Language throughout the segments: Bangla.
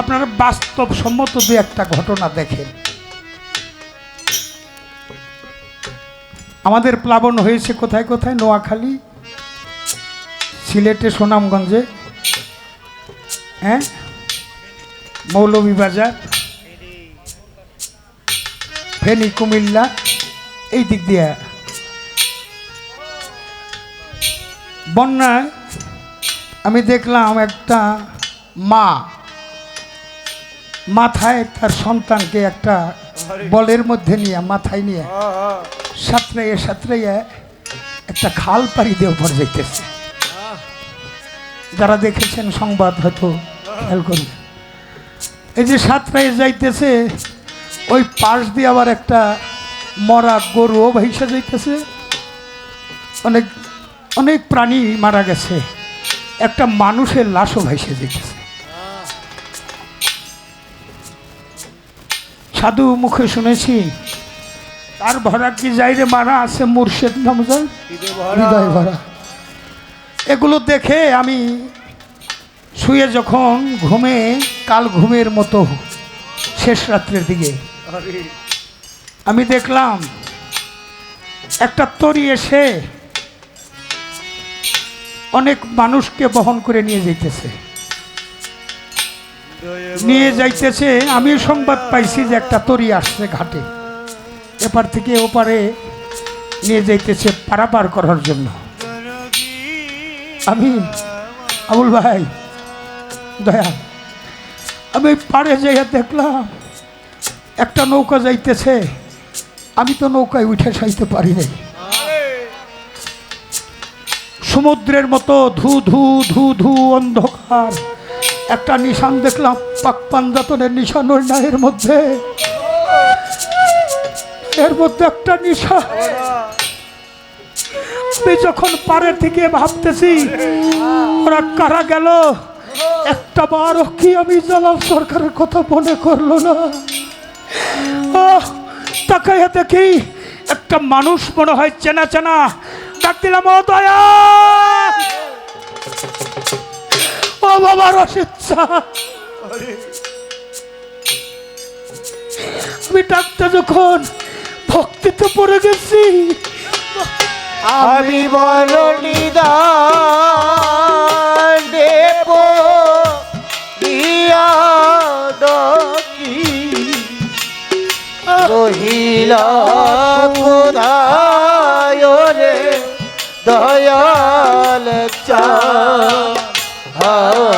আপনারা বাস্তবসম্মত দু একটা ঘটনা দেখেন। আমাদের প্লাবন হয়েছে কোথায় কোথায়? নোয়াখালী, সিলেটে, সুনামগঞ্জে। হ্যাঁ? মৌলভীবাজার, ফেনী, কুমিল্লা, এই দিক দিয়ে। বন্যায় আমি দেখলাম একটা মা মাথায় তার সন্তানকে একটা বলের মধ্যে নিয়ে, মাথায় নিয়ে সাঁতরাইয়ে সাঁতরাইয়ে একটা খাল পাড়ি দিয়ে উপর যাইতেছে। যারা দেখেছেন সংবাদ হয়তো খেয়াল করবে। এই যে সাঁতরাইয়ে যাইতেছে, ওই পাশ দিয়ে আবার একটা মরা গরুও ভাইসা যাইতেছে। অনেক অনেক প্রাণী মারা গেছে। একটা মানুষের লাশও ভাইসে যেতেছে সাধু মুখে শুনেছি। তার ভরা কি যাইরে মারা আছে মুর্শেদ নামজান? হৃদয় ভরা। এগুলো দেখে আমি শুয়ে যখন ঘুমে কাল ঘুমের মতো শেষ রাত্রের দিকে আমি দেখলাম একটা তরি এসে অনেক মানুষকে বহন করে নিয়ে যাইতেছে। নিয়ে যাইতেছে আমি সংবাদ পাইছি যে একটা তরি আসছে ঘাটে। এপার থেকে ওপারে নিয়ে যাইতেছে পারাপার করার জন্য। আমি, আবুল ভাই, দয়া, আমি পাড়ে যাইয়া দেখলাম, একটা নৌকা যাইতেছে। আমি তো নৌকায় উঠে সাইতে পারি নাই। সমুদ্রের মতো ধু ধু ধু ধু অন্ধকার। একটা নিশান দেখলাম পাক পাঞ্জাতনের নিশান ওই নায়ের মধ্যে। এর মধ্যে একটা নিশা আমি যখন পাড়ের থেকে ভাবতেছি ওরা কারা গেল একটা বারও কি আমি জালাল সরকারের কথা মনে করল না। আহ, তাকাইয়া দেখি একটা মানুষ মনে হয় চেনা চেনা। ডাক দিলাম দয়া বাবা রশিদ আমি ডাকতে যখন ভক্তিতে পড়ে গেছি আমি বল নিদান দেব দিয়া দকি রহিলা কোথায় রে দয়াল চা oh.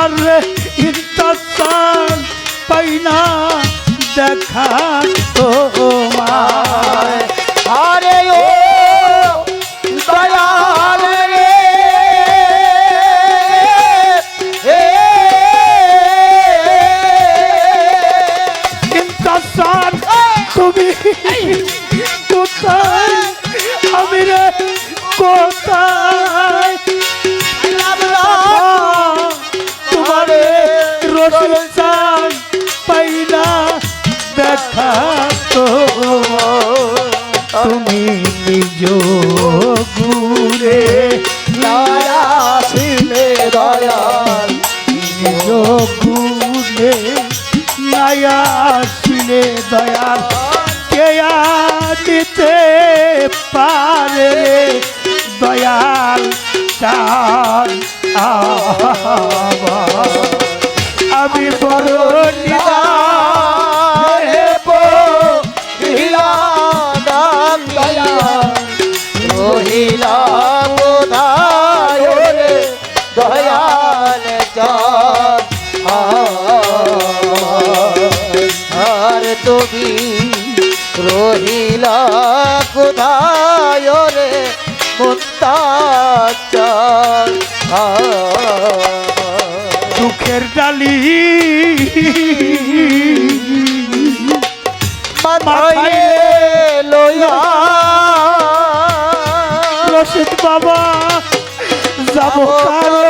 তোমার রে ইন্তস্তান পাই না দেখা তোমার আরে ও দয়াল রে। ইন্তস্তান তুমি কোথায় দয়াল চাঁদ আর তুমি রহিলা কোথায় মুক্তা চাঁদ দুঃখের ডালি। মাথায় লইয়া। রশিদ বাবা যাব কালো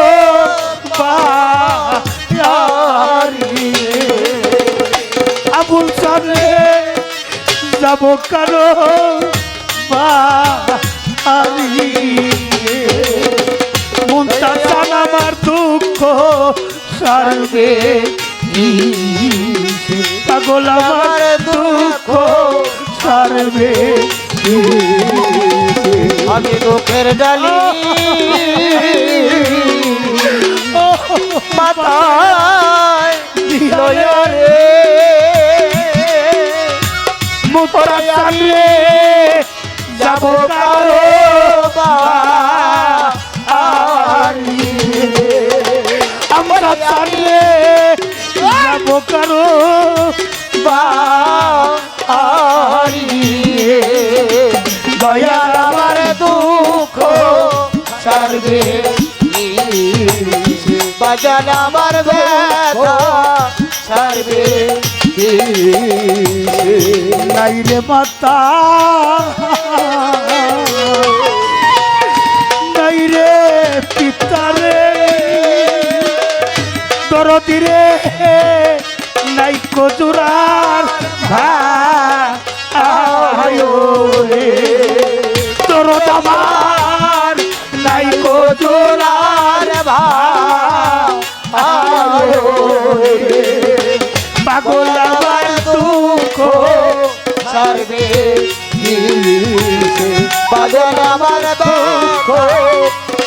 আবুল সামনে যাব কালো বাড়ি মনটা চান আমার দুঃখ সারবে। পাগল আমার দুঃখ সারবে আমি দুঃখের ডালি মাথায় লইয়া রে যাব বাড়ি আমরা চালিয়ে যাব কারও দয়াল আমার দুঃখ বাজান আমার সারবে নাই রে নাই রে পিতারে দরদিরে নাই কজুরার ভাই রে। দরদ আমার, নাই কজুরার ভাই পাগল আমার দুঃখ সারবে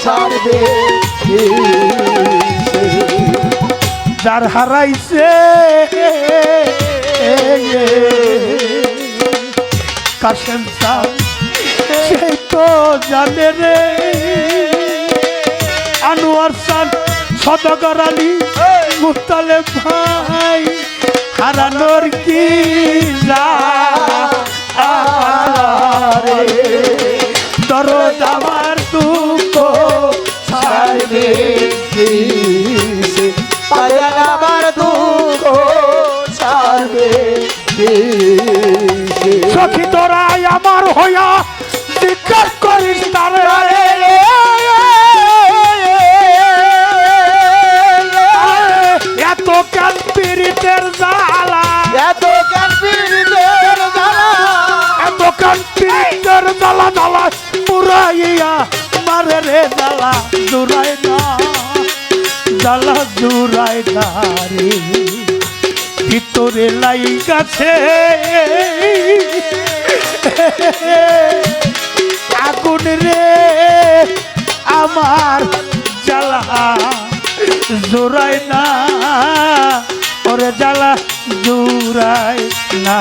সারবে যার হারাইছে কাশেম সেই তো জানে রে। আনোয়ার সান, সদগর আলী মুতালে ভাই, হারানোর কি যা? রে দরদ আমার দুঃখ ছাড়বে বাজান আমার দুঃখ সারবে সখী আমার হইয়া করিস তারে এত কাল পীড়িতের জুড়াই ভিতরে লাই গাছে। আগুন রে, আমার জ্বালা জোড়াই না। ওরে জ্বালা জোড়াই না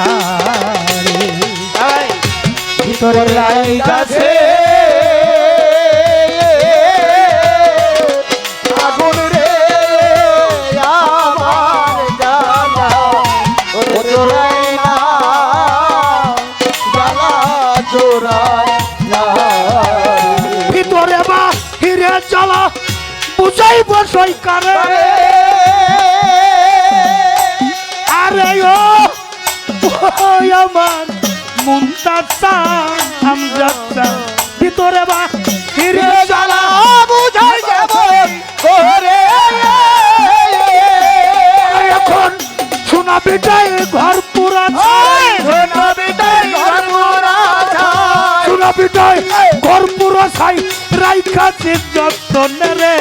ভিতরে লাই গাছে। সই করে। আরে ও আমার ভিতরে বা ফিরে জ্বালা বুঝাই যাব এখন সোনা বিটাই ঘর পুরা সোনা বিটাই ঘর পুরা সোনা বিটাই ঘর পুরা ছাই। রাইখা চিত্তনে রে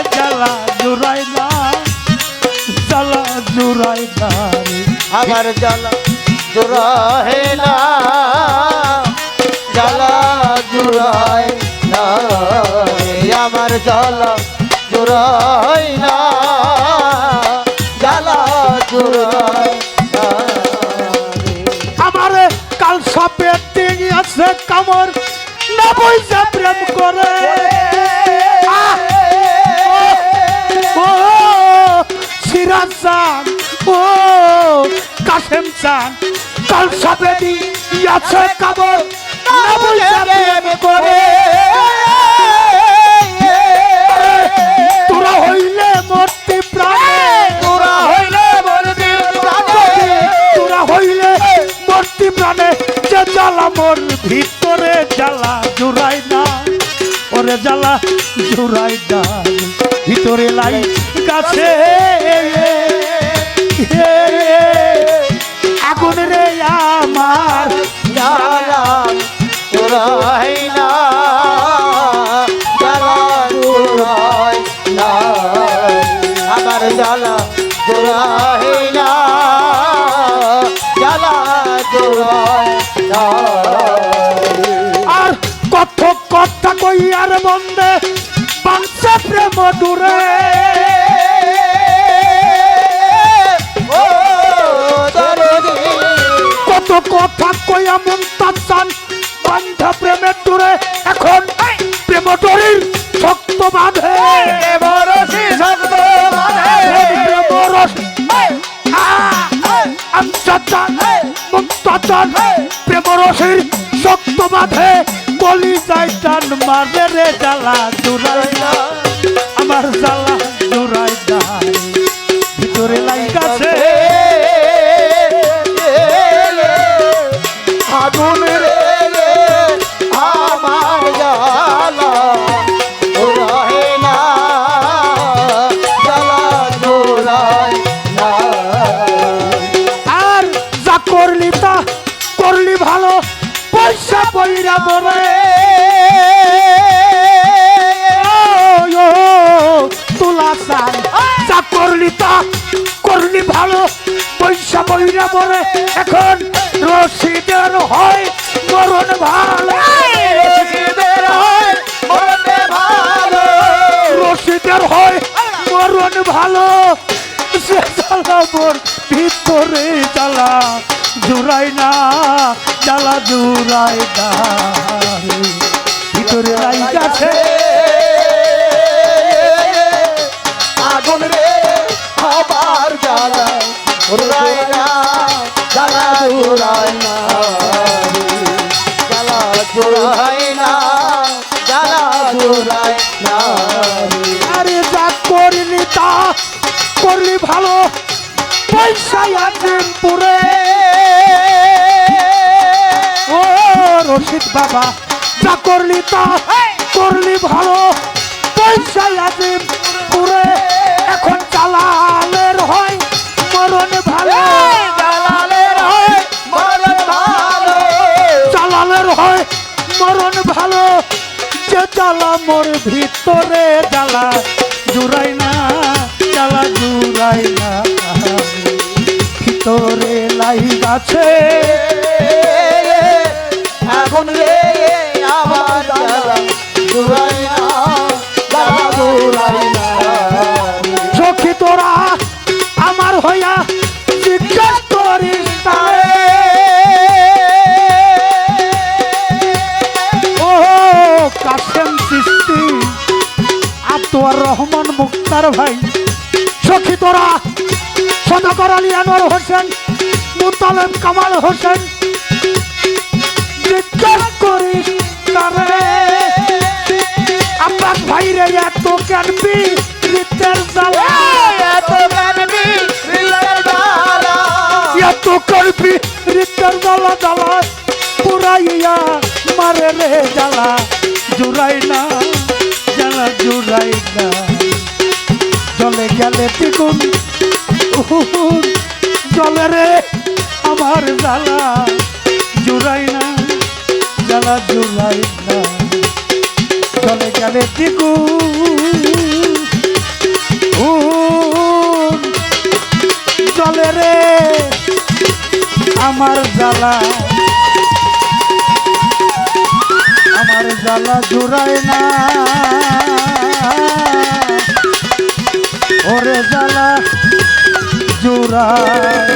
জুড়াই না আমার জ্বালা জোড়ায় না। জ্বালা জোড়ায় না আমার জ্বালা জোড়ায় না। জ্বালা জোড়ায় আমার কাল সাপে আছে কামর না পয়সা চান, ও কাসেম চান। কাল সাপে আছে কামর না পয়সা প্রেম করে তোরা হইলে মূর্তি প্রাণে। তোরা হইলে বলবি তোরা হইলে মূর্তি প্রাণে। যে জ্বালা মোর ভিতরে জ্বালা জুড়াই না। ওরে জ্বালা জুড়াই না। ভিতরে লাই গাছে। আর বন্দে বাংসে প্রেম দূরে। কত কথা কইয়া মন তাচান বান্ধা প্রেমের দূরে। এখন প্রেম ডরির শক্ত বাঁধে। প্রেম মুক্তাচান রসের শক্ত বাঁধে। টান মারে রে জ্বালা জুড়াই করলি তা করলি ভালো পয়সা পয়রা বলে এখন রসিদের হয় মরণ ভালো। রসিকদের হয় মরতে ভালো। হয় মরণ ভালো। সে জ্বালা মোর ভিতরে জ্বালা, জুড়াই না, জ্বালা জুড়াই না। ভিতরে লাই ওরায় না জ্বালা জোড়ায় না জ্বালা জোড়ায় না জ্বালা জোড়ায় না আরে যা করলি তা করলি ভালো। পয়সায় আছে পুরে। ও রশিদ বাবা যা করলি তা করলি ভালো। পয়সায় আছে পুরে। যে জ্বালা মোর ভিতরে জ্বালা, জুড়াই না, জ্বালা জুড়াই না। ভিতরে লাই গাছে এখন রে আবার জোড়ায় আনোয়ার হোসেন মুতালেব কামাল হোসেন। করিস তারে আব্বাস ভাই রে এত কানবি রীতের জ্বালা? এত গানবি রিলের জ্বালা। এত করবি রীতের জ্বালা জ্বালা। পুরাইয়া মারে রে জ্বালা। জুড়াই না জ্বালা জুড়াই না। জলে গেলে উহুহুন, জলে রে আমার জ্বালা। জুড়াই না, জ্বালা জুড়াই না। চলে গেলে দিকু চলে রে আমার জ্বালা। আমার জ্বালা জুড়ায় না। ওরে জ্বালা। ফুরায়